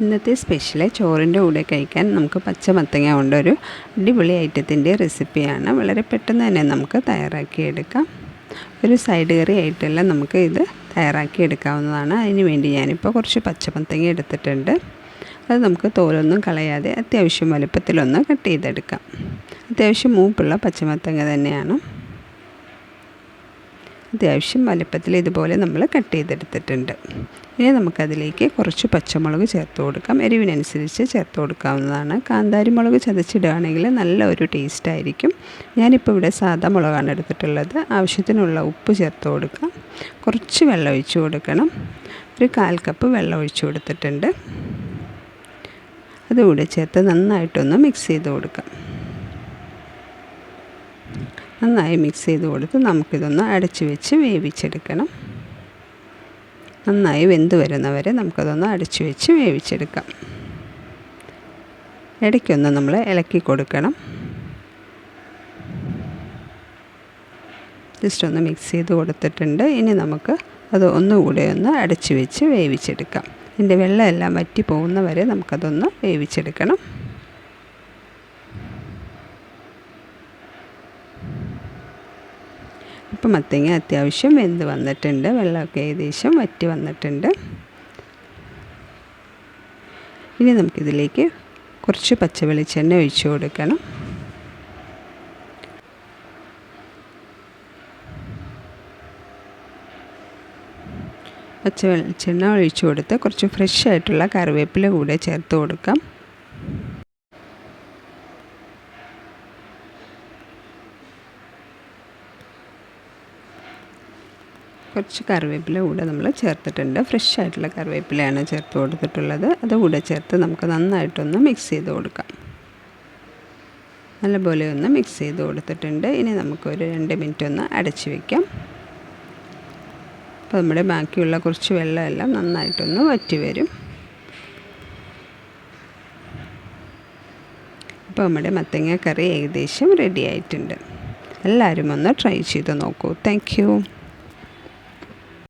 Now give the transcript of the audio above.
ഇന്നത്തെ സ്പെഷ്യൽ ചോറിന്റെ കൂടെ കഴിക്കാൻ നമുക്ക് പച്ച മത്തങ്ങ കൊണ്ടൊരു അടിപൊളി ഐറ്റത്തിന്റെ റെസിപ്പിയാണ് വളരെ പെട്ടെന്ന് തന്നെ നമുക്ക് തയ്യാറാക്കിയെടുക്കാം. ഒരു സൈഡ് കറി ആയിട്ടെല്ലാം നമുക്ക് ഇത് തയ്യാറാക്കി എടുക്കാവുന്നതാണ് അതിന് വേണ്ടി ഞാനിപ്പോൾ കുറച്ച് പച്ചമത്തങ്ങ എടുത്തിട്ടുണ്ട്. അത് നമുക്ക് തോലൊന്നും കളയാതെ അത്യാവശ്യം വലുപ്പത്തിലൊന്ന് കട്ട് ചെയ്തെടുക്കാം. അത്യാവശ്യം മൂപ്പുള്ള പച്ചമത്തങ്ങ തന്നെയാണ്. അത്യാവശ്യം വലുപ്പത്തിൽ ഇതുപോലെ നമ്മൾ കട്ട് ചെയ്തെടുത്തിട്ടുണ്ട്. ഇനി നമുക്കതിലേക്ക് കുറച്ച് പച്ചമുളക് ചേർത്ത് കൊടുക്കാം. എരിവിനനുസരിച്ച് ചേർത്ത് കൊടുക്കാവുന്നതാണ്. കാന്താരി മുളക് ചതച്ചിടുകയാണെങ്കിൽ നല്ല ഒരു ടേസ്റ്റ് ആയിരിക്കും. ഞാനിപ്പോൾ ഇവിടെ സാധാ മുളകാണ് എടുത്തിട്ടുള്ളത്. ആവശ്യത്തിനുള്ള ഉപ്പ് ചേർത്ത് കൊടുക്കാം. കുറച്ച് വെള്ളം ഒഴിച്ച് കൊടുക്കണം. ഒരു കാൽ കപ്പ് വെള്ളം ഒഴിച്ചു കൊടുത്തിട്ടുണ്ട്. അതുകൂടെ ചേർത്ത് നന്നായിട്ടൊന്ന് മിക്സ് ചെയ്ത് കൊടുക്കാം. നന്നായി മിക്സ് ചെയ്ത് കൊടുത്ത് നമുക്കിതൊന്ന് അടച്ച് വെച്ച് വേവിച്ചെടുക്കണം. നന്നായി വെന്ത് വരുന്നവരെ നമുക്കതൊന്ന് അടച്ച് വെച്ച് വേവിച്ചെടുക്കാം. ഇടയ്ക്കൊന്ന് നമ്മൾ ഇളക്കി കൊടുക്കണം. ജസ്റ്റ് ഒന്ന് മിക്സ് ചെയ്ത് കൊടുത്തിട്ടുണ്ട്. ഇനി നമുക്ക് അത് ഒന്നുകൂടെ ഒന്ന് അടച്ച് വെച്ച് വേവിച്ചെടുക്കാം. ഇതിന്റെ വെള്ളമെല്ലാം വറ്റി പോകുന്നവരെ നമുക്കതൊന്ന് വേവിച്ചെടുക്കണം. ഇപ്പം മത്തങ്ങ അത്യാവശ്യം വെന്ത് വന്നിട്ടുണ്ട്. വെള്ളമൊക്കെ ഏകദേശം വറ്റി വന്നിട്ടുണ്ട്. ഇനി നമുക്കിതിലേക്ക് കുറച്ച് പച്ച വെളിച്ചെണ്ണ ഒഴിച്ചു കൊടുക്കണം. പച്ച വെളിച്ചെണ്ണ ഒഴിച്ചു കൊടുത്ത് കുറച്ച് ഫ്രഷ് ആയിട്ടുള്ള കറിവേപ്പില കൂടെ ചേർത്ത് കൊടുക്കാം. കുറച്ച് കറിവേപ്പില കൂടെ നമ്മൾ ചേർത്തിട്ടുണ്ട്. ഫ്രഷ് ആയിട്ടുള്ള കറിവേപ്പിലയാണ് ചേർത്ത് കൊടുത്തിട്ടുള്ളത്. അതുകൂടെ ചേർത്ത് നമുക്ക് നന്നായിട്ടൊന്ന് മിക്സ് ചെയ്ത് കൊടുക്കാം. നല്ലപോലെ ഒന്ന് മിക്സ് ചെയ്ത് കൊടുത്തിട്ടുണ്ട്. ഇനി നമുക്കൊരു രണ്ട് മിനിറ്റ് ഒന്ന് അടച്ചു വയ്ക്കാം അപ്പോൾ നമ്മുടെ ബാക്കിയുള്ള കുറച്ച് വെള്ളമെല്ലാം നന്നായിട്ടൊന്ന് വറ്റി വരും. അപ്പോൾ നമ്മുടെ മത്തങ്ങ കറി ഏകദേശം റെഡി ആയിട്ടുണ്ട്. എല്ലാവരും ഒന്ന് ട്രൈ ചെയ്ത് നോക്കൂ. താങ്ക്